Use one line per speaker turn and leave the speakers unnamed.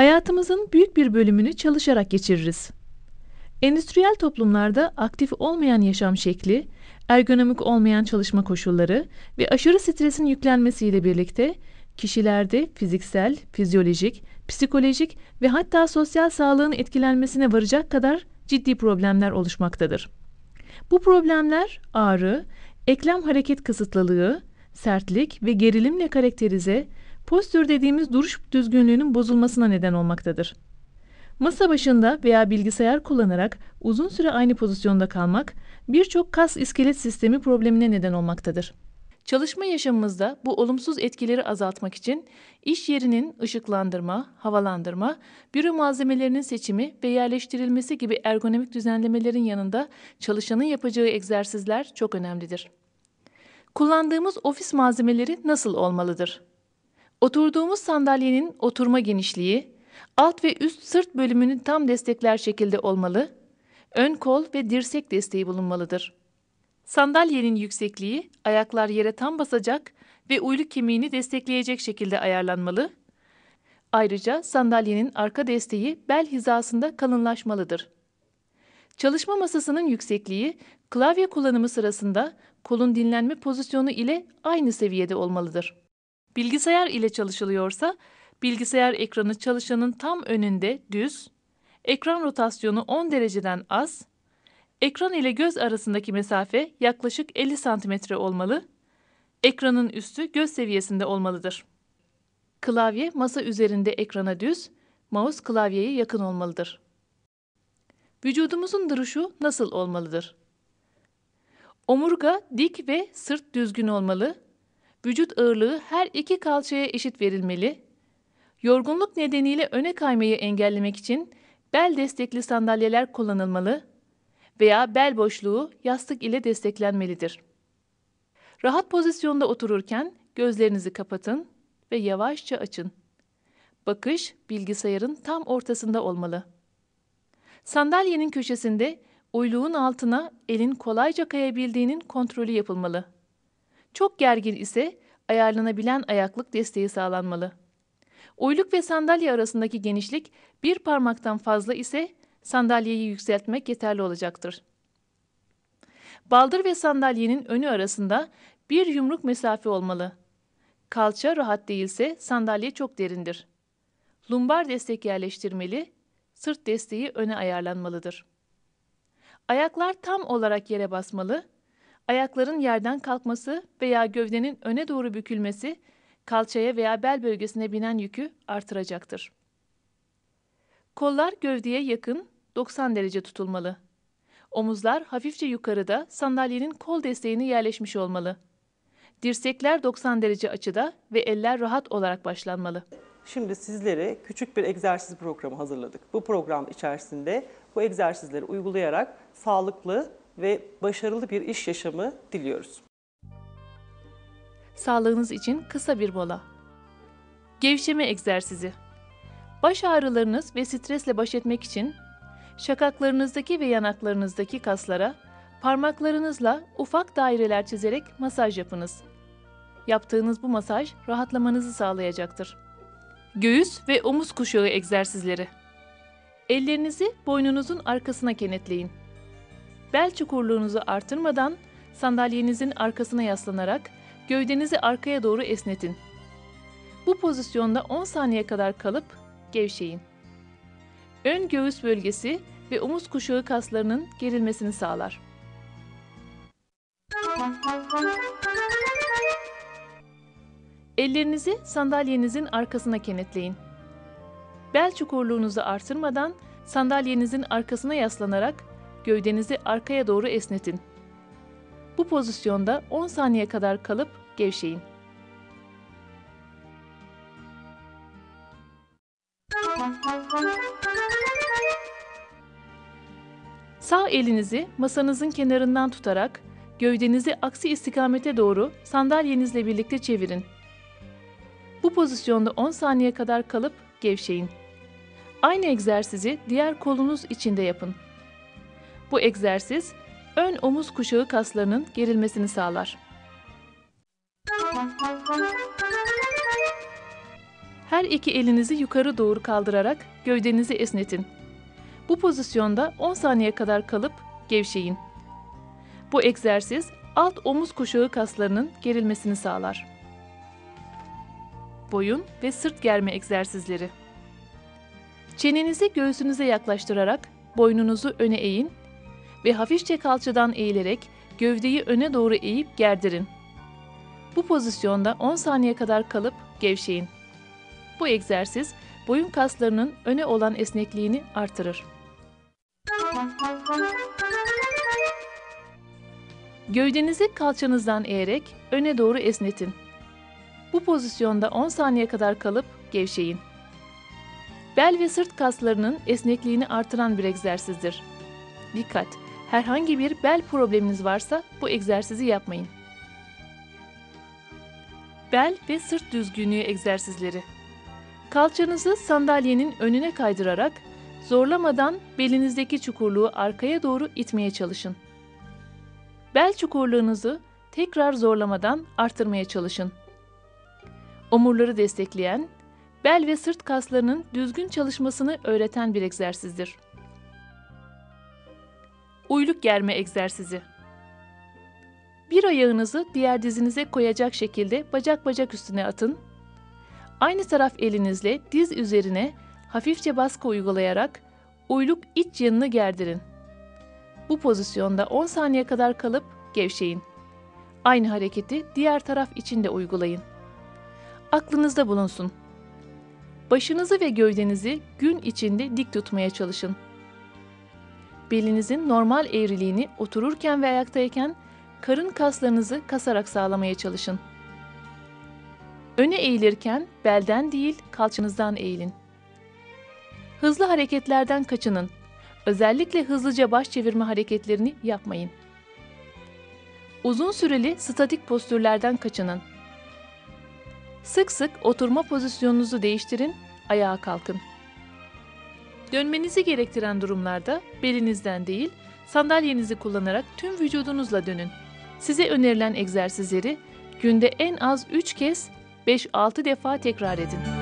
Hayatımızın büyük bir bölümünü çalışarak geçiririz. Endüstriyel toplumlarda aktif olmayan yaşam şekli, ergonomik olmayan çalışma koşulları ve aşırı stresin yüklenmesiyle birlikte kişilerde fiziksel, fizyolojik, psikolojik ve hatta sosyal sağlığın etkilenmesine varacak kadar ciddi problemler oluşmaktadır. Bu problemler ağrı, eklem hareket kısıtlılığı, sertlik ve gerilimle karakterize, postür dediğimiz duruş düzgünlüğünün bozulmasına neden olmaktadır. Masa başında veya bilgisayar kullanarak uzun süre aynı pozisyonda kalmak birçok kas iskelet sistemi problemine neden olmaktadır. Çalışma yaşamımızda bu olumsuz etkileri azaltmak için iş yerinin ışıklandırma, havalandırma, büro malzemelerinin seçimi ve yerleştirilmesi gibi ergonomik düzenlemelerin yanında çalışanın yapacağı egzersizler çok önemlidir. Kullandığımız ofis malzemeleri nasıl olmalıdır? Oturduğumuz sandalyenin oturma genişliği, alt ve üst sırt bölümünü tam destekler şekilde olmalı, ön kol ve dirsek desteği bulunmalıdır. Sandalyenin yüksekliği ayaklar yere tam basacak ve uyluk kemiğini destekleyecek şekilde ayarlanmalı. Ayrıca sandalyenin arka desteği bel hizasında kalınlaşmalıdır. Çalışma masasının yüksekliği klavye kullanımı sırasında kolun dinlenme pozisyonu ile aynı seviyede olmalıdır. Bilgisayar ile çalışılıyorsa bilgisayar ekranı çalışanın tam önünde düz, ekran rotasyonu 10 dereceden az, ekran ile göz arasındaki mesafe yaklaşık 50 cm olmalı, ekranın üstü göz seviyesinde olmalıdır. Klavye masa üzerinde ekrana düz, mouse klavyeye yakın olmalıdır. Vücudumuzun duruşu nasıl olmalıdır? Omurga dik ve sırt düzgün olmalı. Vücut ağırlığı her iki kalçaya eşit verilmeli. Yorgunluk nedeniyle öne kaymayı engellemek için bel destekli sandalyeler kullanılmalı veya bel boşluğu yastık ile desteklenmelidir. Rahat pozisyonda otururken gözlerinizi kapatın ve yavaşça açın. Bakış bilgisayarın tam ortasında olmalı. Sandalyenin köşesinde uyluğun altına elin kolayca kayabildiğinin kontrolü yapılmalı. Çok gergin ise ayarlanabilen ayaklık desteği sağlanmalı. Uyluk ve sandalye arasındaki genişlik bir parmaktan fazla ise sandalyeyi yükseltmek yeterli olacaktır. Baldır ve sandalyenin önü arasında bir yumruk mesafe olmalı. Kalça rahat değilse sandalye çok derindir. Lumbar destek yerleştirmeli, sırt desteği öne ayarlanmalıdır. Ayaklar tam olarak yere basmalı, ayakların yerden kalkması veya gövdenin öne doğru bükülmesi kalçaya veya bel bölgesine binen yükü artıracaktır. Kollar gövdeye yakın 90 derece tutulmalı. Omuzlar hafifçe yukarıda sandalyenin kol desteğini yerleşmiş olmalı. Dirsekler 90 derece açıda ve eller rahat olarak başlanmalı.
Şimdi sizlere küçük bir egzersiz programı hazırladık. Bu program içerisinde bu egzersizleri uygulayarak sağlıklı ve başarılı bir iş yaşamı diliyoruz.
Sağlığınız için kısa bir mola. Gevşeme egzersizi. Baş ağrılarınız ve stresle baş etmek için şakaklarınızdaki ve yanaklarınızdaki kaslara parmaklarınızla ufak daireler çizerek masaj yapınız. Yaptığınız bu masaj rahatlamanızı sağlayacaktır. Göğüs ve omuz kuşağı egzersizleri. Ellerinizi boynunuzun arkasına kenetleyin. Bel çukurluğunuzu artırmadan sandalyenizin arkasına yaslanarak gövdenizi arkaya doğru esnetin. Bu pozisyonda 10 saniye kadar kalıp gevşeyin. Ön göğüs bölgesi ve omuz kuşağı kaslarının gerilmesini sağlar. Ellerinizi sandalyenizin arkasına kenetleyin. Bel çukurluğunuzu artırmadan sandalyenizin arkasına yaslanarak gövdenizi arkaya doğru esnetin. Bu pozisyonda 10 saniye kadar kalıp gevşeyin. Sağ elinizi masanızın kenarından tutarak gövdenizi aksi istikamete doğru sandalyenizle birlikte çevirin. Bu pozisyonda 10 saniye kadar kalıp gevşeyin. Aynı egzersizi diğer kolunuz içinde yapın. Bu egzersiz ön omuz kuşağı kaslarının gerilmesini sağlar. Her iki elinizi yukarı doğru kaldırarak gövdenizi esnetin. Bu pozisyonda 10 saniye kadar kalıp gevşeyin. Bu egzersiz alt omuz kuşağı kaslarının gerilmesini sağlar. Boyun ve sırt germe egzersizleri. Çenenizi göğsünüze yaklaştırarak boynunuzu öne eğin ve hafifçe kalçadan eğilerek gövdeyi öne doğru eğip gerdirin. Bu pozisyonda 10 saniye kadar kalıp gevşeyin. Bu egzersiz boyun kaslarının öne olan esnekliğini artırır. Gövdenizi kalçanızdan eğerek öne doğru esnetin. Bu pozisyonda 10 saniye kadar kalıp gevşeyin. Bel ve sırt kaslarının esnekliğini artıran bir egzersizdir. Dikkat! Herhangi bir bel probleminiz varsa bu egzersizi yapmayın. Bel ve sırt düzgünlüğü egzersizleri. Kalçanızı sandalyenin önüne kaydırarak zorlamadan belinizdeki çukurluğu arkaya doğru itmeye çalışın. Bel çukurluğunuzu tekrar zorlamadan artırmaya çalışın. Omurları destekleyen, bel ve sırt kaslarının düzgün çalışmasını öğreten bir egzersizdir. Uyluk germe egzersizi. Bir ayağınızı diğer dizinize koyacak şekilde bacak bacak üstüne atın. Aynı taraf elinizle diz üzerine hafifçe baskı uygulayarak uyluk iç yanını gerdirin. Bu pozisyonda 10 saniye kadar kalıp gevşeyin. Aynı hareketi diğer taraf için de uygulayın. Aklınızda bulunsun. Başınızı ve gövdenizi gün içinde dik tutmaya çalışın. Belinizin normal eğriliğini otururken ve ayaktayken karın kaslarınızı kasarak sağlamaya çalışın. Öne eğilirken belden değil kalçanızdan eğilin. Hızlı hareketlerden kaçının. Özellikle hızlıca baş çevirme hareketlerini yapmayın. Uzun süreli statik postürlerden kaçının. Sık sık oturma pozisyonunuzu değiştirin, ayağa kalkın. Dönmenizi gerektiren durumlarda belinizden değil, sandalyenizi kullanarak tüm vücudunuzla dönün. Size önerilen egzersizleri günde en az 3 kez 5-6 defa tekrar edin.